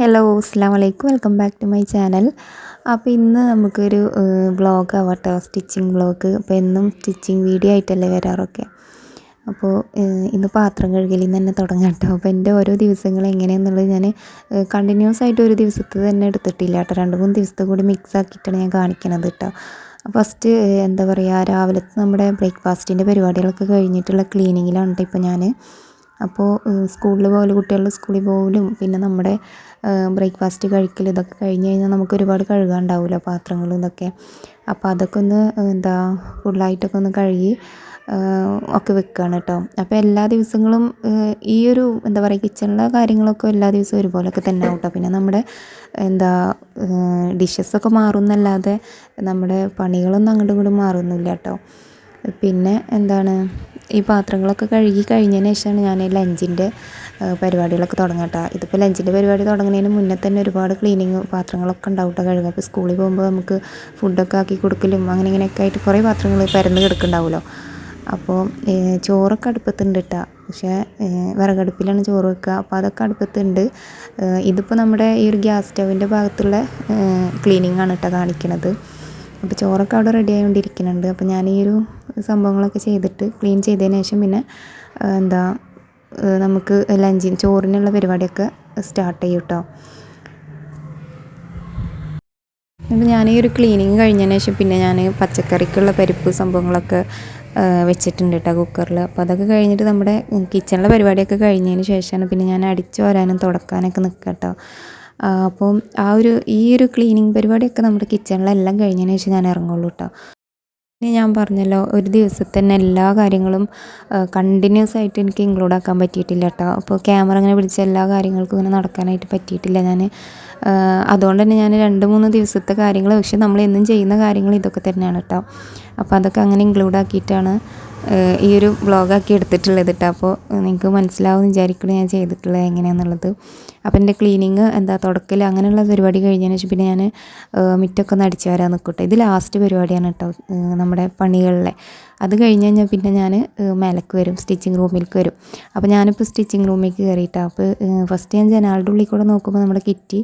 Hello അസ്സാം വലൈക്കും welcome back to my channel അപ്പോൾ ഇന്ന് നമുക്കൊരു വ്ളോഗ് ആവട്ടോ. സ്റ്റിച്ചിങ് ബ്ലോഗ് അപ്പോൾ എന്നും സ്റ്റിച്ചിങ് വീഡിയോ ആയിട്ടല്ലേ വരാറൊക്കെ. അപ്പോൾ ഇന്ന് പാത്രം കഴുകലിൽ നിന്ന് തന്നെ തുടങ്ങാം കേട്ടോ. അപ്പോൾ എന്റെ ഓരോ ദിവസങ്ങൾ എങ്ങനെയാണെന്നുള്ളത് ഞാൻ കണ്ടിന്യൂസ് ആയിട്ട് ഒരു ദിവസത്തെ തന്നെ എടുത്തിട്ടില്ല കേട്ടോ. രണ്ട് മൂന്ന് ദിവസത്തെ കൂടി മിക്സ് ആക്കിയിട്ടാണ് ഞാൻ കാണിക്കണത് കേട്ടോ. ഫസ്റ്റ് എന്താ പറയുക രാവിലത്തെ നമ്മുടെ ബ്രേക്ക്ഫാസ്റ്റിന്റെ പരിപാടികളൊക്കെ കഴിഞ്ഞിട്ടുള്ള ക്ലീനിങ്ങിലാണ് കേട്ടോ ഇപ്പോൾ ഞാൻ അപ്പോൾ സ്കൂളിൽ പോകലും കുട്ടികളുടെ സ്കൂളിൽ പോകലും പിന്നെ നമ്മുടെ ബ്രേക്ക്ഫാസ്റ്റ് കഴിക്കൽ ഇതൊക്കെ കഴിഞ്ഞ് കഴിഞ്ഞാൽ നമുക്ക് ഒരുപാട് കഴുകാനുണ്ടാവുമല്ലോ പാത്രങ്ങളും ഇതൊക്കെ. അപ്പോൾ അതൊക്കെ ഒന്ന് എന്താ ഫുള്ളായിട്ടൊക്കെ ഒന്ന് കഴുകി ഒക്കെ വെക്കുകയാണ് കേട്ടോ. അപ്പോൾ എല്ലാ ദിവസങ്ങളും ഈ ഒരു എന്താ പറയുക കിച്ചണിലെ കാര്യങ്ങളൊക്കെ എല്ലാ ദിവസവും ഒരുപോലൊക്കെ തന്നെ ആവും കേട്ടോ. പിന്നെ നമ്മുടെ എന്താ ഡിഷസൊക്കെ മാറുന്നല്ലാതെ നമ്മുടെ പണികളൊന്നും അങ്ങോട്ടും ഇങ്ങോട്ടും മാറുന്നില്ല കേട്ടോ. പിന്നെ എന്താണ് ഈ പാത്രങ്ങളൊക്കെ കഴുകി കഴിഞ്ഞതിന് ശേഷമാണ് ഞാൻ ലഞ്ചിന്റെ പരിപാടികളൊക്കെ തുടങ്ങട്ടോ. ഇതിപ്പോൾ ലഞ്ചിന്റെ പരിപാടി തുടങ്ങുന്നതിന് മുന്നേ തന്നെ ഒരുപാട് ക്ലീനിങ് പാത്രങ്ങളൊക്കെ ഉണ്ടാവും കേട്ടോ കഴുകുക അപ്പോൾ സ്കൂളിൽ പോകുമ്പോൾ നമുക്ക് ഫുഡൊക്കെ ആക്കി കൊടുക്കലും അങ്ങനെ ഇങ്ങനെയൊക്കെ ആയിട്ട് കുറേ പാത്രങ്ങൾ പരന്ന് കിടക്കുന്നുണ്ടാവുമല്ലോ. അപ്പോൾ ചോറൊക്കെ അടുപ്പത്തുണ്ട് കേട്ടോ പക്ഷേ വിറകടുപ്പിലാണ് ചോറ് വെക്കുക. അപ്പോൾ അതൊക്കെ അടുപ്പത്തുണ്ട്. ഇതിപ്പോൾ നമ്മുടെ ഈ ഒരു ഗ്യാസ് സ്റ്റവിന്റെ ഭാഗത്തുള്ള ക്ലീനിങ് ആണ് കേട്ടോ കാണിക്കണത്. അപ്പോൾ ചോറൊക്കെ അവിടെ റെഡി ആയിക്കൊണ്ടിരിക്കുന്നുണ്ട് അപ്പോൾ ഞാൻ ഈ ഒരു സംഭവങ്ങളൊക്കെ ചെയ്തിട്ട് ക്ലീൻ ചെയ്തതിന് ശേഷം പിന്നെ എന്താ നമുക്ക് ലഞ്ചിന് ചോറിനുള്ള പരിപാടിയൊക്കെ സ്റ്റാർട്ട് ചെയ്യും കേട്ടോ അപ്പോൾ ഞാൻ ഈ ഒരു ക്ലീനിങ് കഴിഞ്ഞതിന് ശേഷം പിന്നെ ഞാൻ പച്ചക്കറിക്കുള്ള പരിപ്പ് സംഭവങ്ങളൊക്കെ വെച്ചിട്ടുണ്ട് കേട്ടോ കുക്കറിൽ അപ്പോൾ അതൊക്കെ കഴിഞ്ഞിട്ട് നമ്മുടെ കിച്ചണിലെ പരിപാടിയൊക്കെ കഴിഞ്ഞതിന് ശേഷമാണ് പിന്നെ ഞാൻ അടിച്ചു വരാനും തുടക്കാനൊക്കെ നിൽക്കുക കേട്ടോ അപ്പം ആ ഒരു ഈ ഒരു ക്ലീനിങ് പരിപാടിയൊക്കെ നമ്മുടെ കിച്ചണിലെല്ലാം കഴിഞ്ഞതിന് ശേഷം ഞാൻ ഇറങ്ങുള്ളൂ കേട്ടോ ഇനി ഞാൻ പറഞ്ഞല്ലോ ഒരു ദിവസത്തെ തന്നെ എല്ലാ കാര്യങ്ങളും കണ്ടിന്യൂസ് ആയിട്ട് എനിക്ക് ഇൻക്ലൂഡ് ആക്കാൻ പറ്റിയിട്ടില്ല കേട്ടോ അപ്പോൾ ക്യാമറ ഇങ്ങനെ പിടിച്ച എല്ലാ കാര്യങ്ങൾക്കും ഇങ്ങനെ നടക്കാനായിട്ട് പറ്റിയിട്ടില്ല ഞാൻ അതുകൊണ്ട് തന്നെ ഞാൻ രണ്ട് മൂന്ന് ദിവസത്തെ കാര്യങ്ങൾ പക്ഷെ നമ്മൾ എന്നും ചെയ്യുന്ന കാര്യങ്ങൾ ഇതൊക്കെ തന്നെയാണ് കേട്ടോ അപ്പോൾ അതൊക്കെ അങ്ങനെ ഇൻക്ലൂഡ് ആക്കിയിട്ടാണ് ഈ ഒരു ബ്ലോഗാക്കി എടുത്തിട്ടുള്ളത് കേട്ടോ അപ്പോൾ നിങ്ങൾക്ക് മനസ്സിലാവും വിചാരിക്കണം ഞാൻ ചെയ്തിട്ടുള്ളത് എങ്ങനെയാണെന്നുള്ളത് അപ്പോൾ എന്റെ ക്ലീനിങ് എന്താ തുടക്കൽ അങ്ങനെയുള്ള പരിപാടി കഴിഞ്ഞതിന് ശേഷം പിന്നെ ഞാൻ മിറ്റൊക്കെ ഒന്ന് അടിച്ചു വരാൻ നിൽക്കട്ടെ ഇത് ലാസ്റ്റ് പരിപാടിയാണ് കേട്ടോ നമ്മുടെ പണികളിലെ. അത് കഴിഞ്ഞ് കഴിഞ്ഞാൽ പിന്നെ ഞാൻ മേലക്ക് വരും സ്റ്റിച്ചിങ് റൂമിലേക്ക് വരും. അപ്പോൾ ഞാനിപ്പോൾ സ്റ്റിച്ചിങ് റൂമിലേക്ക് കയറിയിട്ടാണ് അപ്പോൾ ഫസ്റ്റ് ഞാൻ ജനാളുടെ ഉള്ളിൽ കൂടെ നോക്കുമ്പോൾ നമ്മുടെ കിറ്റി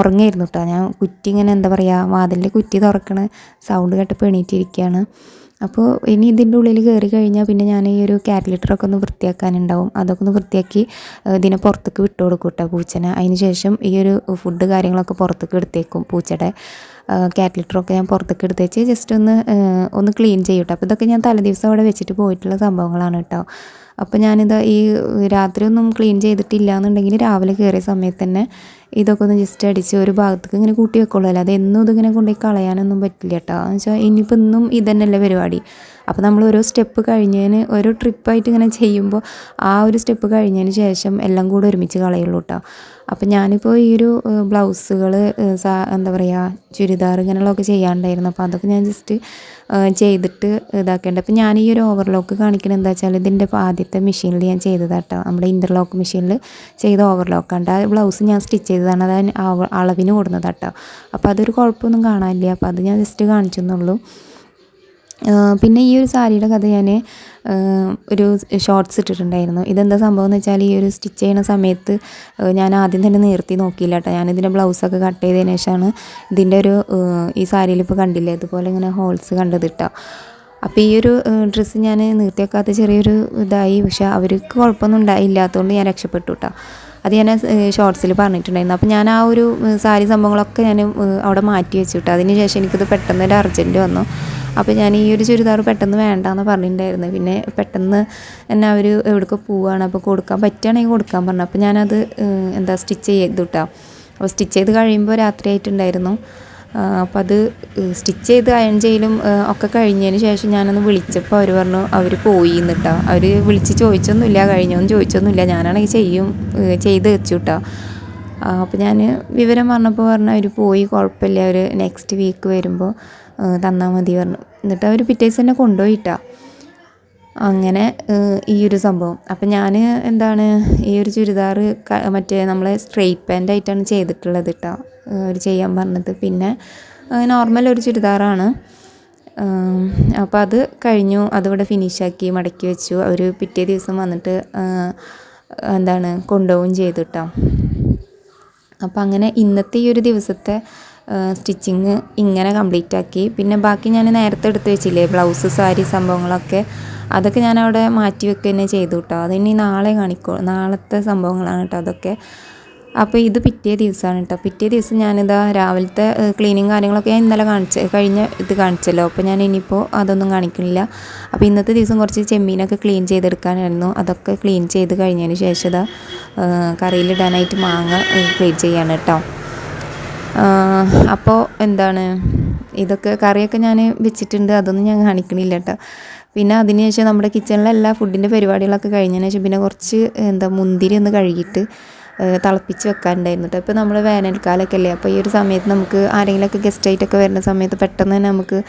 ഉറങ്ങിയിരുന്നു കേട്ടോ. ഞാൻ കുറ്റി ഇങ്ങനെ എന്താ പറയുക വാതിലിന്റെ കുറ്റി തുറക്കണ സൗണ്ട് കേട്ടപ്പോൾ എണീറ്റിരിക്കുകയാണ് അപ്പോൾ ഇനി ഇതിന്റെ ഉള്ളിൽ കയറി കഴിഞ്ഞാൽ പിന്നെ ഞാൻ ഈ ഒരു കാൽക്കുലേറ്ററൊക്കെ ഒന്ന് വൃത്തിയാക്കാനുണ്ടാവും. അതൊക്കെ ഒന്ന് വൃത്തിയാക്കി ഇതിനെ പുറത്തേക്ക് വിട്ടു കൊടുക്കും കേട്ടോ പൂച്ചനെ. അതിന് ശേഷം ഈ ഒരു ഫുഡ് കാര്യങ്ങളൊക്കെ പുറത്തേക്ക് എടുത്തേക്കും പൂച്ചയുടെ. കാൽക്കുലേറ്ററൊക്കെ ഞാൻ പുറത്തേക്ക് എടുത്തേച്ച് ജസ്റ്റ് ഒന്ന് ഒന്ന് ക്ലീൻ ചെയ്യും കേട്ടോ അപ്പോൾ ഇതൊക്കെ ഞാൻ തലേദിവസം അവിടെ വെച്ചിട്ട് പോയിട്ടുള്ള സംഭവങ്ങളാണ് കേട്ടോ അപ്പോൾ ഞാനിത് ഈ രാത്രി ഒന്നും ക്ലീൻ ചെയ്തിട്ടില്ല എന്നുണ്ടെങ്കിൽ രാവിലെ കയറിയ സമയത്ത് തന്നെ ഇതൊക്കെ ഒന്ന് ജസ്റ്റ് അടിച്ച് ഒരു ഭാഗത്തേക്ക് ഇങ്ങനെ കൂട്ടി വെക്കുള്ളൂ. അല്ലാതെ എന്നും ഇതിങ്ങനെ കൊണ്ടുപോയി കളയാനൊന്നും പറ്റില്ല കേട്ടോ എന്ന് വെച്ചാൽ ഇനിയിപ്പോൾ ഇന്നും ഇതന്നെയല്ലേ പരിപാടി. അപ്പോൾ നമ്മൾ ഓരോ സ്റ്റെപ്പ് കഴിഞ്ഞതിന് ഓരോ ട്രിപ്പായിട്ട് ഇങ്ങനെ ചെയ്യുമ്പോൾ ആ ഒരു സ്റ്റെപ്പ് കഴിഞ്ഞതിന് ശേഷം എല്ലാം കൂടെ ഒരുമിച്ച് കളയുള്ളൂ കേട്ടോ അപ്പം ഞാനിപ്പോൾ ഈ ഒരു ബ്ലൗസുകൾ എന്താ പറയുക ചുരിദാർ ഇങ്ങനെയുള്ളതൊക്കെ ചെയ്യാണ്ടായിരുന്നു. അപ്പോൾ അതൊക്കെ ഞാൻ ജസ്റ്റ് ചെയ്തിട്ട് ഇതാക്കേണ്ടത് അപ്പം ഞാൻ ഈ ഒരു ഓവർലോക്ക് കാണിക്കുന്നത് എന്താ വെച്ചാൽ ഇതിന്റെ ആദ്യത്തെ മെഷീനിൽ ഞാൻ ചെയ്തതാട്ടോ നമ്മുടെ ഇന്റർലോക്ക് മെഷീനിൽ ചെയ്ത ഓവർലോക്കാണ്ട് ആ ബ്ലൗസ് ഞാൻ സ്റ്റിച്ച് ചെയ്തതാണ്. അത് അളവിന് കൊടുന്നതാട്ടോ അപ്പോൾ അതൊരു കുഴപ്പമൊന്നും കാണാനില്ല. അപ്പോൾ അത് ഞാൻ ജസ്റ്റ് കാണിച്ചെന്നുള്ളൂ. പിന്നെ ഈ ഒരു സാരിയുടെ കഥ ഞാൻ ഒരു ഷോർട്സ് ഇട്ടിട്ടുണ്ടായിരുന്നു. ഇതെന്താ സംഭവം എന്ന് വെച്ചാൽ ഈ ഒരു സ്റ്റിച്ച് ചെയ്യുന്ന സമയത്ത് ഞാൻ ആദ്യം തന്നെ നിർത്തി നോക്കിയില്ല കേട്ടോ. ഞാനിതിന്റെ ബ്ലൗസൊക്കെ കട്ട് ചെയ്തതിന് ശേഷമാണ് ഇതിന്റെ ഒരു ഈ സാരിയിൽ ഇപ്പോൾ കണ്ടില്ലേ? ഇതുപോലെ ഇങ്ങനെ ഹോൾസ് കണ്ടത് കേട്ടോ. അപ്പോൾ ഈ ഒരു ഡ്രസ്സ് ഞാൻ നിർത്തി വെക്കാത്ത ചെറിയൊരു ഇതായി. പക്ഷെ അവർക്ക് കുഴപ്പമൊന്നും ഉണ്ടായില്ലാത്തതുകൊണ്ട് ഞാൻ രക്ഷപ്പെട്ടു കേട്ടോ. അത് ഞാൻ ഷോർട്സിൽ പറഞ്ഞിട്ടുണ്ടായിരുന്നു. അപ്പോൾ ഞാൻ ആ ഒരു സാരി സംഭവങ്ങളൊക്കെ ഞാൻ അവിടെ മാറ്റി വെച്ചു കേട്ടോ. അതിന് ശേഷം എനിക്കിത് പെട്ടെന്ന് ഒരു അർജന്റ് വന്നു. അപ്പോൾ ഞാൻ ഈ ഒരു ചുരിദാർ പെട്ടെന്ന് വേണ്ടാന്ന് പറഞ്ഞിട്ടുണ്ടായിരുന്നു. പിന്നെ പെട്ടെന്ന് എന്നെ അവർ എവിടേക്ക് പോവുകയാണ് അപ്പോൾ കൊടുക്കാൻ പറ്റുകയാണെങ്കിൽ കൊടുക്കാൻ പറഞ്ഞു. അപ്പോൾ ഞാനത് എന്താ സ്റ്റിച്ച് ചെയ്തു അപ്പോൾ സ്റ്റിച്ച് ചെയ്ത് കഴിയുമ്പോൾ രാത്രി ആയിട്ടുണ്ടായിരുന്നു. അപ്പോൾ അത് സ്റ്റിച്ച് ചെയ്ത് അയൺ ചെയ്യലും ഒക്കെ കഴിഞ്ഞതിന് ശേഷം ഞാനൊന്ന് വിളിച്ചപ്പോൾ അവർ പറഞ്ഞു അവർ പോയി എന്നിട്ടാണ് അവർ വിളിച്ച് ചോദിച്ചൊന്നുമില്ല കഴിഞ്ഞൊന്നും ചോദിച്ചൊന്നുമില്ല. ഞാനാണെങ്കിൽ ചെയ്യും ചെയ്ത് വെച്ചു കേട്ടോ അപ്പോൾ ഞാൻ വിവരം പറഞ്ഞപ്പോൾ പറഞ്ഞു അവർ പോയി കുഴപ്പമില്ല അവർ നെക്സ്റ്റ് വീക്ക് വരുമ്പോൾ തന്നാൽ മതി പറഞ്ഞു. എന്നിട്ട് അവർ പിറ്റേ ദിവസം തന്നെ കൊണ്ടുപോയിട്ടാ. അങ്ങനെ ഈ ഒരു സംഭവം. അപ്പം ഞാൻ എന്താണ് ഈ ഒരു ചുരിദാർ മറ്റേ നമ്മളെ സ്ട്രെയിറ്റ് പാന്റ് ആയിട്ടാണ് ചെയ്തിട്ടുള്ളത് കേട്ടോ അവർ ചെയ്യാൻ പറഞ്ഞത്. പിന്നെ നോർമൽ ഒരു ചുരിദാറാണ്. അപ്പോൾ അത് കഴിഞ്ഞു. അതിവിടെ ഫിനിഷാക്കി മടക്കി വെച്ചു. അവർ പിറ്റേ ദിവസം വന്നിട്ട് എന്താണ് കൊണ്ടുപോവുകയും ചെയ്തു കേട്ടോ അപ്പോൾ അങ്ങനെ ഇന്നത്തെ ഈ ഒരു ദിവസത്തെ സ്റ്റിച്ചിങ് ഇങ്ങനെ കംപ്ലീറ്റ് ആക്കി. പിന്നെ ബാക്കി ഞാൻ നേരത്തെ എടുത്ത് വെച്ചില്ലേ ബ്ലൗസ് സാരി സംഭവങ്ങളൊക്കെ അതൊക്കെ ഞാൻ അവിടെ മാറ്റി വെക്കുക തന്നെ ചെയ്തു കേട്ടോ അതിനി നാളെ കാണിക്കോ നാളത്തെ സംഭവങ്ങളാണ് കേട്ടോ അതൊക്കെ. അപ്പോൾ ഇത് പിറ്റേ ദിവസമാണ് കേട്ടോ പിറ്റേ ദിവസം ഞാനിതാ രാവിലത്തെ ക്ലീനിങ് കാര്യങ്ങളൊക്കെ ഞാൻ ഇന്നലെ കാണിച്ച കഴിഞ്ഞ ഇത് കാണിച്ചല്ലോ. അപ്പോൾ ഞാൻ ഇനിയിപ്പോൾ അതൊന്നും കാണിക്കുന്നില്ല അപ്പോൾ ഇന്നത്തെ ദിവസം കുറച്ച് ചെമ്മീനൊക്കെ ക്ലീൻ ചെയ്തെടുക്കാനായിരുന്നു. അതൊക്കെ ക്ലീൻ ചെയ്ത് കഴിഞ്ഞതിന് ശേഷം ഇതാ കറിയിലിടാനായിട്ട് മാങ്ങ ക്ലീൻ ചെയ്യാണ് കേട്ടോ അപ്പോൾ എന്താണ് ഇതൊക്കെ കറിയൊക്കെ ഞാൻ വെച്ചിട്ടുണ്ട്. അതൊന്നും ഞാൻ കാണിക്കണില്ല കേട്ടോ പിന്നെ അതിന് ശേഷം നമ്മുടെ കിച്ചണിലെ എല്ലാ ഫുഡിന്റെ പരിപാടികളൊക്കെ കഴിഞ്ഞതിന് ശേഷം പിന്നെ കുറച്ച് എന്താ മുന്തിരി ഒന്ന് കഴുകിയിട്ട് തിളപ്പിച്ച് വെക്കാനുണ്ടായിരുന്നു കേട്ടോ ഇപ്പോൾ നമ്മൾ വേനൽക്കാലമൊക്കെ അല്ലേ അപ്പോൾ ഈ ഒരു സമയത്ത് നമുക്ക് ആരെങ്കിലുമൊക്കെ ഗസ്റ്റായിട്ടൊക്കെ വരുന്ന സമയത്ത് പെട്ടെന്ന് തന്നെ നമുക്ക്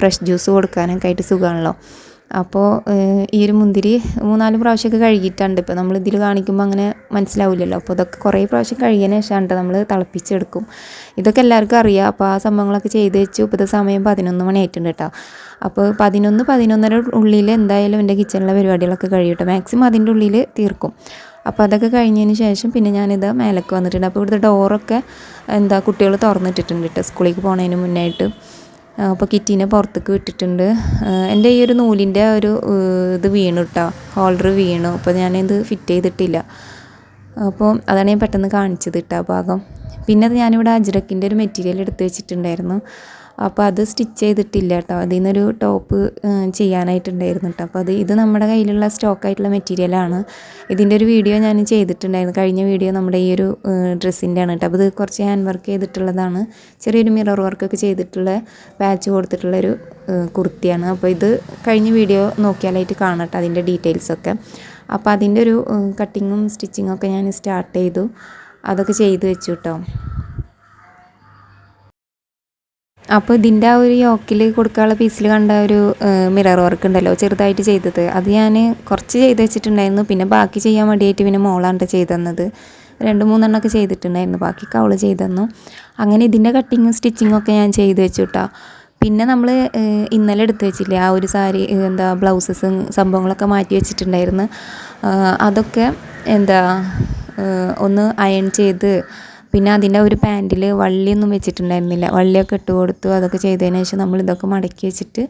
ഫ്രഷ് ജ്യൂസ് കൊടുക്കാനൊക്കെ ആയിട്ട് സുഖമാണല്ലോ. അപ്പോൾ ഈ ഒരു മുന്തിരി മൂന്നാൽ പ്രാവശ്യമൊക്കെ കഴുകിയിട്ടുണ്ട്. ഇപ്പോൾ നമ്മൾ ഇതിൽ കാണിക്കുമ്പോൾ അങ്ങനെ മനസ്സിലാവില്ലല്ലോ. അപ്പോൾ ഇതൊക്കെ കുറേ പ്രാവശ്യം കഴുകിയതിന് ശേഷമാണ് നമ്മൾ തിളപ്പിച്ചെടുക്കും. ഇതൊക്കെ എല്ലാവർക്കും അറിയാം. അപ്പോൾ ആ സംഭവങ്ങളൊക്കെ ചെയ്ത് വെച്ചു ഇപ്പോൾ സമയം പതിനൊന്ന് മണി ആയിട്ടുണ്ട് കേട്ടോ അപ്പോൾ പതിനൊന്ന് പതിനൊന്നര ഉള്ളിൽ എന്തായാലും എന്റെ കിച്ചണിലെ പരിപാടികളൊക്കെ കഴിയും കേട്ടോ മാക്സിമം അതിന്റെ ഉള്ളിൽ തീർക്കും. അപ്പോൾ അതൊക്കെ കഴിഞ്ഞതിന് ശേഷം പിന്നെ ഞാനിത് മേലേക്ക് വന്നിട്ടുണ്ട്. അപ്പോൾ ഇവിടുത്തെ ഡോറൊക്കെ എന്താ കുട്ടികൾ തുറന്നിട്ടിട്ടുണ്ട് കേട്ടോ. സ്കൂളിലേക്ക് പോകുന്നതിന് മുന്നായിട്ട്. അപ്പോൾ കിറ്റീനെ പുറത്തേക്ക് വിട്ടിട്ടുണ്ട്. എന്റെ ഈ ഒരു നൂലിന്റെ ഒരു ഇത് വീണു കേട്ടോ. ഹോൾഡർ വീണു. അപ്പോൾ ഞാനിത് ഫിറ്റ് ചെയ്തിട്ടില്ല. അപ്പോൾ അതാണ് ഞാൻ പെട്ടെന്ന് കാണിച്ചത് കേട്ടോ ഭാഗം. പിന്നെ അത് ഞാനിവിടെ അജ്രക്കിന്റെ ഒരു മെറ്റീരിയൽ എടുത്ത് വെച്ചിട്ടുണ്ടായിരുന്നു. അപ്പോൾ അത് സ്റ്റിച്ച് ചെയ്തിട്ടില്ല കേട്ടോ. അതിൽ നിന്നൊരു ടോപ്പ് ചെയ്യാനായിട്ടുണ്ടായിരുന്നു കേട്ടോ. അപ്പോൾ അത് ഇത് നമ്മുടെ കയ്യിലുള്ള സ്റ്റോക്കായിട്ടുള്ള മെറ്റീരിയലാണ് ഇതിന്റെ ഒരു വീഡിയോ ഞാൻ ചെയ്തിട്ടുണ്ടായിരുന്നു. കഴിഞ്ഞ വീഡിയോ നമ്മുടെ ഈ ഒരു ഡ്രസ്സിന്റെ ആണ് കേട്ടോ. അപ്പോൾ ഇത് കുറച്ച് ഹാൻഡ് വർക്ക് ചെയ്തിട്ടുള്ളതാണ്. ചെറിയൊരു മിറർ വർക്കൊക്കെ ചെയ്തിട്ടുള്ള പാച്ച് കൊടുത്തിട്ടുള്ളൊരു കുർത്തിയാണ്. അപ്പോൾ ഇത് കഴിഞ്ഞ വീഡിയോ നോക്കിയാലായിട്ട് കാണട്ടെ അതിന്റെ ഡീറ്റെയിൽസൊക്കെ അപ്പോൾ അതിന്റെ ഒരു കട്ടിങ്ങും സ്റ്റിച്ചിങ്ങും ഒക്കെ ഞാൻ സ്റ്റാർട്ട് ചെയ്തു. അതൊക്കെ ചെയ്തു വെച്ചു കേട്ടോ. അപ്പോൾ ഇതിന്റെ ആ ഒരു യോക്കിൽ കൊടുക്കാനുള്ള പീസിൽ കണ്ട ഒരു മിറർ വർക്ക് ഉണ്ടല്ലോ ചെറുതായിട്ട് ചെയ്തത്. അത് ഞാൻ കുറച്ച് ചെയ്ത് വെച്ചിട്ടുണ്ടായിരുന്നു. പിന്നെ ബാക്കി ചെയ്യാൻ വേണ്ടിയിട്ട് പിന്നെ മോളാണ്ട് ചെയ്തു തന്നത്. രണ്ട് മൂന്നെണ്ണമൊക്കെ ചെയ്തിട്ടുണ്ടായിരുന്നു. ബാക്കി കവൾ ചെയ്തു തന്നു. അങ്ങനെ ഇതിന്റെ കട്ടിങ്ങും സ്റ്റിച്ചിങ്ങും ഒക്കെ ഞാൻ ചെയ്ത് വെച്ചു കേട്ടോ പിന്നെ നമ്മൾ ഇന്നലെ എടുത്ത് വെച്ചില്ലേ ആ ഒരു സാരി എന്താ ബ്ലൗസസും സംഭവങ്ങളൊക്കെ മാറ്റി വെച്ചിട്ടുണ്ടായിരുന്നു. അതൊക്കെ എന്താ ഒന്ന് അയൺ ചെയ്ത് പിന്നെ അതിന്റെ ഒരു പാന്റിൽ വള്ളിയൊന്നും വെച്ചിട്ടുണ്ടായിരുന്നില്ല. വള്ളിയൊക്കെ ഇട്ട് കൊടുത്തു അതൊക്കെ ചെയ്തതിന് ശേഷം നമ്മൾ ഇതൊക്കെ മടക്കി വെച്ചിട്ട്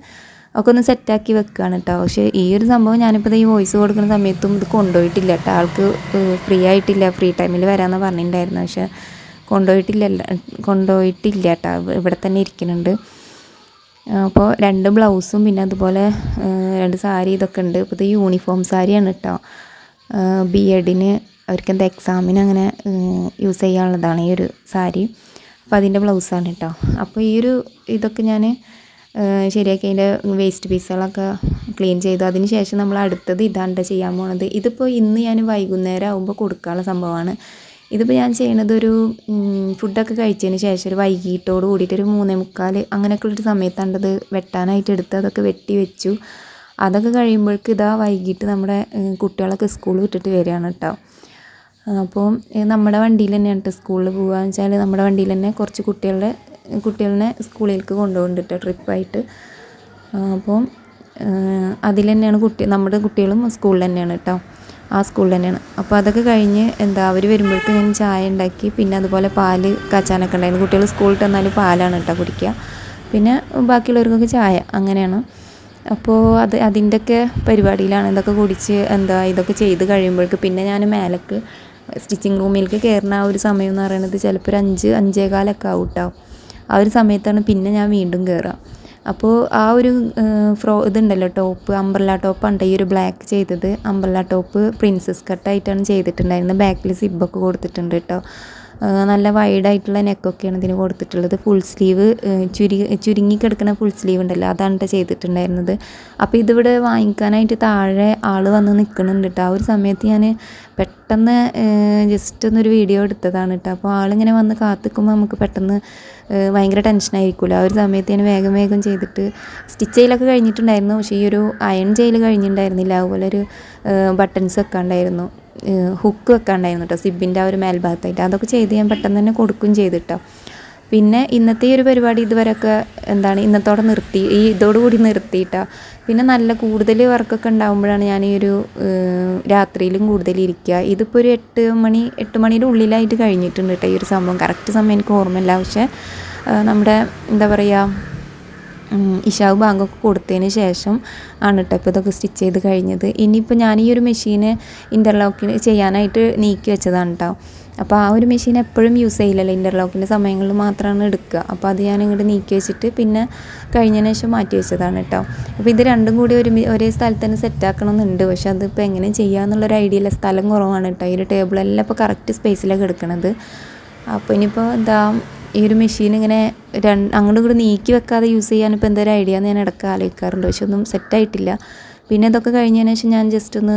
ഒക്കെ ഒന്ന് സെറ്റാക്കി വെക്കുകയാണ് കേട്ടോ പക്ഷേ ഈ ഒരു സംഭവം ഞാനിപ്പോൾ ഈ വോയിസ് കൊടുക്കുന്ന സമയത്തും ഇത് കൊണ്ടുപോയിട്ടില്ല കേട്ടോ ആൾക്ക് ഫ്രീ ആയിട്ടില്ല ഫ്രീ ടൈമിൽ വരാമെന്ന് പറഞ്ഞിട്ടുണ്ടായിരുന്നു. പക്ഷേ കൊണ്ടുപോയിട്ടില്ല കൊണ്ടുപോയിട്ടില്ല കേട്ടോ ഇവിടെ തന്നെ ഇരിക്കുന്നുണ്ട്. അപ്പോൾ രണ്ട് ബ്ലൗസും പിന്നെ അതുപോലെ രണ്ട് സാരി ഇതൊക്കെ ഉണ്ട്. ഇപ്പോൾ ഇത് യൂണിഫോം സാരിയാണ് കേട്ടോ ബി എഡിന് അവർക്ക് എന്താ എക്സാമിന് അങ്ങനെ യൂസ് ചെയ്യാനുള്ളതാണ് ഈ ഒരു സാരി. അപ്പോൾ അതിന്റെ ബ്ലൗസാണ് കേട്ടോ അപ്പോൾ ഈ ഒരു ഇതൊക്കെ ഞാൻ ശരിയാക്കി അതിന്റെ വേസ്റ്റ് പീസുകളൊക്കെ ക്ലീൻ ചെയ്തു. അതിന് ശേഷം നമ്മൾ അടുത്തത് ഇതാണ്ട് ചെയ്യാൻ പോണത്. ഇതിപ്പോൾ ഇന്ന് ഞാൻ വൈകുന്നേരം ആകുമ്പോൾ കൊടുക്കാനുള്ള സംഭവമാണ്. ഇതിപ്പോൾ ഞാൻ ചെയ്യണത് ഒരു ഫുഡൊക്കെ കഴിച്ചതിന് ശേഷം ഒരു വൈകിട്ടോട് കൂടിയിട്ട് ഒരു മൂന്നേ മുക്കാൽ അങ്ങനെയൊക്കെ ഉള്ളൊരു സമയത്താണ്ടത് വെട്ടാനായിട്ട് എടുത്ത് അതൊക്കെ വെട്ടി വെച്ചു. അതൊക്കെ കഴിയുമ്പോഴേക്ക് ഇതാ വൈകിട്ട് നമ്മുടെ കുട്ടികളൊക്കെ സ്കൂൾ വിട്ടിട്ട് വരികയാണ് കേട്ടോ അപ്പോൾ നമ്മുടെ വണ്ടിയിൽ തന്നെയാണ് കേട്ടോ സ്കൂളിൽ പോകുക വെച്ചാൽ നമ്മുടെ വണ്ടിയിൽ തന്നെ കുറച്ച് കുട്ടികളുടെ കുട്ടികളെ സ്കൂളിലേക്ക് കൊണ്ടുപോകുന്നുണ്ട് ട്രിപ്പായിട്ട്. അപ്പോൾ അതിൽ തന്നെയാണ് കുട്ടി നമ്മുടെ കുട്ടികളും സ്കൂളിൽ തന്നെയാണ് കേട്ടോ ആ സ്കൂളിൽ തന്നെയാണ് അപ്പോൾ അതൊക്കെ കഴിഞ്ഞ് എന്താ അവർ വരുമ്പോഴേക്കും ഞാൻ ചായ ഉണ്ടാക്കി പിന്നെ അതുപോലെ പാൽ കാച്ചാനൊക്കെ ഉണ്ടായിരുന്നു. കുട്ടികൾ സ്കൂളിൽ തന്നാലും പാലാണ് കേട്ടോ കുടിക്കുക. പിന്നെ ബാക്കിയുള്ളവർക്കൊക്കെ ചായ അങ്ങനെയാണ്. അപ്പോൾ അത് അതിന്റെയൊക്കെ പരിപാടിയിലാണ് ഇതൊക്കെ കുടിച്ച് എന്താ ഇതൊക്കെ ചെയ്ത് കഴിയുമ്പോഴേക്ക് പിന്നെ ഞാൻ മേലേക്ക് സ്റ്റിച്ചിങ് റൂമിലേക്ക് കയറുന്ന ആ ഒരു സമയം എന്ന് പറയുന്നത് ചിലപ്പോൾ ഒരു അഞ്ച് അഞ്ചേകാലൊക്കെ ആവും കേട്ടോ ആ ഒരു സമയത്താണ് പിന്നെ ഞാൻ വീണ്ടും കയറുക. അപ്പോൾ ആ ഒരു ഫ്രോ ഇതുണ്ടല്ലോ ടോപ്പ് അംബ്രല്ല ടോപ്പാണ് ഈ ഒരു ബ്ലാക്ക് ചെയ്തത്. അംബ്രല്ല ടോപ്പ് പ്രിൻസസ് കട്ടായിട്ടാണ് ചെയ്തിട്ടുണ്ടായിരുന്നത്. ബാക്കിൽ സിബൊക്കെ കൊടുത്തിട്ടുണ്ട് കേട്ടോ നല്ല വൈഡായിട്ടുള്ള നെക്കൊക്കെയാണ് ഇതിന് കൊടുത്തിട്ടുള്ളത്. ഫുൾ സ്ലീവ് ചുരു ചുരുങ്ങി കിടക്കുന്ന ഫുൾ സ്ലീവ് ഉണ്ടല്ലോ അതാണ് ചെയ്തിട്ടുണ്ടായിരുന്നത്. അപ്പോൾ ഇതിവിടെ വാങ്ങിക്കാനായിട്ട് താഴെ ആൾ വന്ന് നിൽക്കുന്നുണ്ട് കേട്ടോ ആ ഒരു സമയത്ത് ഞാൻ പെട്ടെന്ന് ജസ്റ്റ് ഒന്നൊരു വീഡിയോ എടുത്തതാണ് കേട്ടോ അപ്പോൾ ആളിങ്ങനെ വന്ന് കാത്തിക്കുമ്പോൾ നമുക്ക് പെട്ടെന്ന് ഭയങ്കര ടെൻഷനായിരിക്കുമല്ലോ ആ ഒരു സമയത്ത് ഞാൻ വേഗം വേഗം ചെയ്തിട്ട് സ്റ്റിച്ച് ചെയ്യലൊക്കെ കഴിഞ്ഞിട്ടുണ്ടായിരുന്നു. പക്ഷേ ഈ ഒരു അയൺ ചെയ്യൽ കഴിഞ്ഞിട്ടുണ്ടായിരുന്നില്ല. അതുപോലെ ഒരു ബട്ടൺസ് ഒക്കെ ഉണ്ടായിരുന്നു. ഹുക്ക് വെക്കാണ്ടായിരുന്നു കേട്ടോ സിബിന്റെ ആ ഒരു മേൽഭാഗത്തായിട്ട്. അതൊക്കെ ചെയ്ത് ഞാൻ പെട്ടെന്ന് തന്നെ കൊടുക്കുകയും ചെയ്തിട്ടോ പിന്നെ ഇന്നത്തെ ഈ ഒരു പരിപാടി ഇതുവരെയൊക്കെ എന്താണ് ഇന്നത്തോടെ നിർത്തി ഈ ഇതോടുകൂടി നിർത്തിയിട്ടോ പിന്നെ നല്ല കൂടുതൽ വർക്കൊക്കെ ഉണ്ടാകുമ്പോഴാണ് ഞാൻ ഈ ഒരു രാത്രിയിലും കൂടുതൽ ഇരിക്കുക. ഇതിപ്പോൾ ഒരു എട്ട് മണി എട്ട് മണിയുടെ ഉള്ളിലായിട്ട് കഴിഞ്ഞിട്ടുണ്ട് കേട്ടോ ഈ ഒരു സംഭവം. കറക്റ്റ് സമയം എനിക്ക് ഓർമ്മയില്ല. പക്ഷേ നമ്മുടെ എന്താ പറയുക ഇഷാവ് ബാങ്കൊക്കെ കൊടുത്തതിന് ശേഷം ആണ് കേട്ടോ ഇപ്പോൾ ഇതൊക്കെ സ്റ്റിച്ച് ചെയ്ത് കഴിഞ്ഞത്. ഇനിയിപ്പോൾ ഞാൻ ഈ ഒരു മെഷീന് ഇന്റർലോക്കിന് ചെയ്യാനായിട്ട് നീക്കി വെച്ചതാണ് കേട്ടോ അപ്പോൾ ആ ഒരു മെഷീൻ എപ്പോഴും യൂസ് ചെയ്യില്ലല്ലോ ഇന്റർലോക്കിന്റെ സമയങ്ങളിൽ മാത്രമാണ് എടുക്കുക. അപ്പോൾ അത് ഞാൻ ഇങ്ങോട്ട് നീക്കി വെച്ചിട്ട് പിന്നെ കഴിഞ്ഞതിന് ശേഷം മാറ്റി വെച്ചതാണ് കേട്ടോ അപ്പോൾ ഇത് രണ്ടും കൂടി ഒരു ഒരേ സ്ഥലത്ത് തന്നെ സെറ്റാക്കണം എന്നുണ്ട് പക്ഷേ അതിപ്പോൾ എങ്ങനെ ചെയ്യാമെന്നുള്ളൊരു ഐഡിയ ഇല്ല. സ്ഥലം കുറവാണ് കേട്ടോ ഈ ഒരു ടേബിളെല്ലാം ഇപ്പോൾ കറക്റ്റ് സ്പേസിലാണ് എടുക്കണത് അപ്പോൾ ഇനിയിപ്പോൾ എന്താ ഈ ഒരു മെഷീൻ ഇങ്ങനെ രണ്ട് അങ്ങോട്ടും ഇങ്ങോട്ടും നീക്കി വെക്കാതെ യൂസ് ചെയ്യാൻ ഇപ്പോൾ എന്തൊരു ഐഡിയ എന്ന് ഞാൻ ഇടയ്ക്ക് ആലോചിക്കാറുണ്ട്. പക്ഷെ ഒന്നും സെറ്റായിട്ടില്ല പിന്നെ ഇതൊക്കെ കഴിഞ്ഞതിന് ശേഷം ഞാൻ ജസ്റ്റ് ഒന്ന്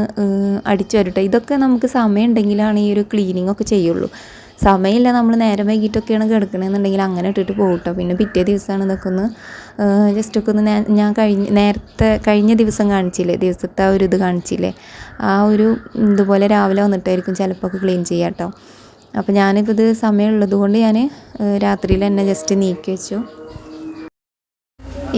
അടിച്ചു വരട്ടെ. ഇതൊക്കെ നമുക്ക് സമയം ഉണ്ടെങ്കിലാണ് ഈ ഒരു ക്ലീനിങ് ഒക്കെ ചെയ്യുള്ളൂ. സമയമില്ല. നമ്മൾ നേരം വൈകിട്ടൊക്കെയാണ് കിടക്കണമെന്നുണ്ടെങ്കിൽ അങ്ങനെ ഇട്ടിട്ട് പോകട്ടോ പിന്നെ പിറ്റേ ദിവസമാണ് ഇതൊക്കെ ഒന്ന് ജസ്റ്റ് ഒക്കെ ഒന്ന് ഞാൻ കഴിഞ്ഞ നേരത്തെ കഴിഞ്ഞ ദിവസം കാണിച്ചില്ലേ? ദിവസത്തെ ആ ഒരു ഇത് കാണിച്ചില്ലേ? ആ ഒരു ഇതുപോലെ രാവിലെ വന്നിട്ടായിരിക്കും ചിലപ്പോൾ ഒക്കെ ക്ലീൻ ചെയ്യാം കേട്ടോ അപ്പോൾ ഞാനിപ്പോൾ ഇത് സമയമുള്ളത് കൊണ്ട് ഞാൻ രാത്രിയിൽ തന്നെ ജസ്റ്റ് നീക്കി വെച്ചു.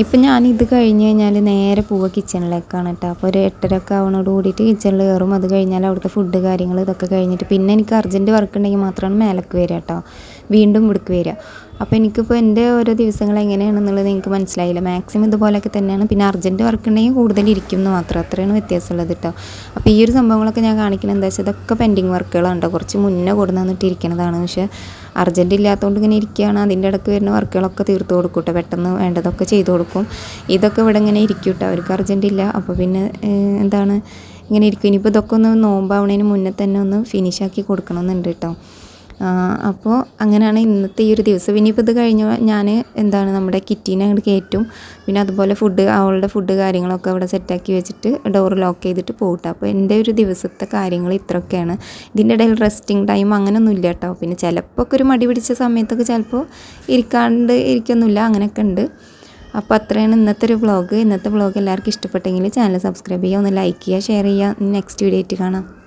ഇപ്പം ഞാനിത് കഴിഞ്ഞ് കഴിഞ്ഞാൽ നേരെ പോവുക കിച്ചണിലേക്കാണ് കേട്ടോ അപ്പോൾ ഒരു എട്ടരയൊക്കെ ആവണോട് കൂടിയിട്ട് കിച്ചണിൽ കയറും അത് കഴിഞ്ഞാൽ അവിടുത്തെ ഫുഡ് കാര്യങ്ങൾ ഇതൊക്കെ കഴിഞ്ഞിട്ട് പിന്നെ എനിക്ക് അർജന്റ് വർക്ക് ഉണ്ടെങ്കിൽ മാത്രമാണ് മേലേക്ക് വരിക കേട്ടോ വീണ്ടും ഇവിടേക്ക് വരിക. അപ്പോൾ എനിക്കിപ്പോൾ എന്റെ ഓരോ ദിവസങ്ങൾ എങ്ങനെയാണെന്നുള്ളത് എനിക്ക് മനസ്സിലായില്ല. മാക്സിമം ഇതുപോലെയൊക്കെ തന്നെയാണ്. പിന്നെ അർജന്റ് വർക്ക് ഉണ്ടെങ്കിൽ കൂടുതൽ ഇരിക്കും എന്ന് മാത്രം. അത്രയാണ് വ്യത്യാസമുള്ളത് കേട്ടോ അപ്പോൾ ഈ ഒരു സംഭവങ്ങളൊക്കെ ഞാൻ കാണിക്കുന്നത് എന്താ വെച്ചാൽ ഇതൊക്കെ പെൻഡിങ് വർക്കുകളാണ് കേട്ടോ കുറച്ച് മുന്നേ കൊണ്ടു വന്നിട്ട് ഇരിക്കുന്നതാണ് പക്ഷേ അർജന്റ് ഇല്ലാത്തതുകൊണ്ട് ഇങ്ങനെ ഇരിക്കുകയാണ്. അതിന്റെ ഇടയ്ക്ക് വരുന്ന വർക്കുകളൊക്കെ തീർത്ത് കൊടുക്കും കേട്ടോ പെട്ടെന്ന് വേണ്ടതൊക്കെ ചെയ്തു കൊടുക്കും. ഇതൊക്കെ ഇവിടെ ഇങ്ങനെ ഇരിക്കും കേട്ടോ അവർക്ക് അർജന്റ് ഇല്ല. അപ്പോൾ പിന്നെ എന്താണ്? ഇങ്ങനെ ഇരിക്കും. ഇനിയിപ്പോൾ ഇതൊക്കെ ഒന്ന് നോമ്പാവണതിന് മുന്നേ തന്നെ ഒന്ന് ഫിനിഷാക്കി കൊടുക്കണമെന്നുണ്ട് കേട്ടോ അപ്പോൾ അങ്ങനെയാണ് ഇന്നത്തെ ഈ ഒരു ദിവസം. ഇനിയിപ്പോൾ ഇത് കഴിഞ്ഞ ഞാൻ എന്താണ് നമ്മുടെ കിറ്റീനെ അങ്ങോട്ട് കയറ്റും. പിന്നെ അതുപോലെ ഫുഡ് അവളുടെ ഫുഡ് കാര്യങ്ങളൊക്കെ അവിടെ സെറ്റാക്കി വെച്ചിട്ട് ഡോർ ലോക്ക് ചെയ്തിട്ട് പോകട്ടെ അപ്പോൾ എന്റെ ഒരു ദിവസത്തെ കാര്യങ്ങൾ ഇത്രയൊക്കെയാണ്. ഇതിന്റെ ഇടയിൽ റെസ്റ്റിംഗ് ടൈം അങ്ങനെയൊന്നും ഇല്ല കേട്ടോ പിന്നെ ചിലപ്പോൾ ഒക്കെ ഒരു മടി പിടിച്ച സമയത്തൊക്കെ ചിലപ്പോൾ ഇരിക്കാണ്ട് ഇരിക്കൊന്നുമില്ല അങ്ങനെയൊക്കെ ഉണ്ട്. അപ്പോൾ അത്രയാണ് ഇന്നത്തെ ഒരു വ്ളോഗ് ഇന്നത്തെ വ്ളോഗ് എല്ലാവർക്കും ഇഷ്ടപ്പെട്ടെങ്കിൽ ചാനൽ സബ്സ്ക്രൈബ് ചെയ്യുക ഒന്ന് ലൈക്ക് ചെയ്യുക ഷെയർ ചെയ്യുക. നെക്സ്റ്റ് വീഡിയോ ആയിട്ട് കാണാം.